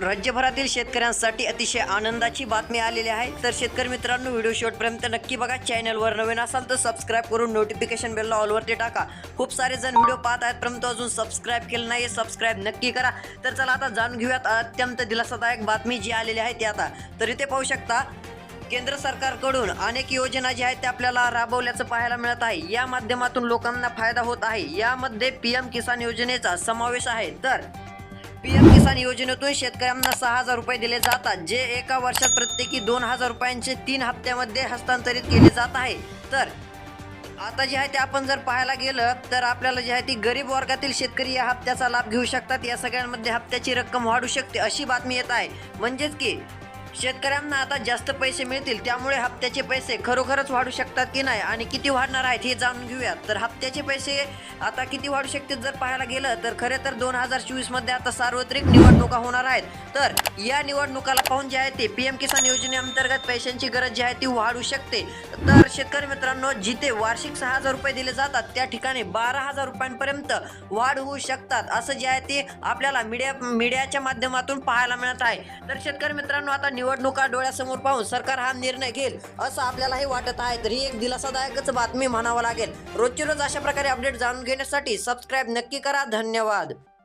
राज्यभरातील शेतकऱ्यांसाठी अतिशय आनंदाची बातमी आलेली आहे. तर शेतकरी मित्रांनो व्हिडिओ शेवटपर्यंत नक्की बघा. चॅनलवर नवीन असाल तर सबस्क्राईब करून नोटिफिकेशन बेलला ऑलवरती टाका. खूप सारे जण व्हिडिओ पाहत आहेत परंतु अजून सबस्क्राईब केलं नाही सबस्क्राईब नक्की करा. तर चला आता जाणून घेऊयात अत्यंत दिलासादायक बातमी जी आलेली आहे ती आता. तर इथे पाहू शकता केंद्र सरकारकडून अनेक योजना ज्या आहेत त्या आपल्याला राबवल्याचं पाहायला मिळत आहे. या माध्यमातून लोकांना फायदा होत आहे. यामध्ये पी एम किसान योजनेचा समावेश आहे. तर पीएम किसान योजनेतून शेतकऱ्यांना सहा हजार रुपये दिले जातात जे एका वर्षात प्रत्येकी दोन हजार रुपयांचे तीन हप्त्यामध्ये हस्तांतरित केले जात आहे. तर आता जे आहे ते आपण जर पाहायला गेलं तर आपल्याला जे आहे ती गरीब वर्गातील शेतकरी या हप्त्याचा लाभ घेऊ शकतात. या सगळ्यांमध्ये हप्त्याची रक्कम वाढू शकते अशी बातमी येत आहे. म्हणजेच की शेतकऱ्यांना आता जास्त पैसे मिळतील त्यामुळे हप्त्याचे पैसे खरोखरच वाढू शकतात की नाही आणि किती वाढणार आहेत हे जाणून घेऊयात. तर हप्त्याचे पैसे आता किती वाढू शकतील जर पाहायला गेलं तर खरे तर दोन हजार चोवीसमध्ये आता सार्वत्रिक निवडणुका होणार आहेत. तर या निवडणुकाला पाहून जे आहे ते पी एम किसान योजनेअंतर्गत पैशांची गरज जी आहे ती वाढू शकते. तर शेतकरी मित्रांनो जिथे वार्षिक सहा हजार रुपये दिले जातात त्या ठिकाणी बारा हजार रुपयांपर्यंत वाढ होऊ शकतात असं जे आहे ते आपल्याला मीडिया मीडियाच्या माध्यमातून पाहायला मिळत आहे. तर शेतकरी मित्रांनो आता निवडणुका डोळ्यासमोर पाहून सरकार हा निर्णय घेईल असं आपल्यालाही वाटत आहे. तर ही एक दिलासादायकच बातमी म्हणावं लागेल. रोजची रोज अशा प्रकारे अपडेट जाणून घेण्यासाठी सबस्क्राईब नक्की करा. धन्यवाद.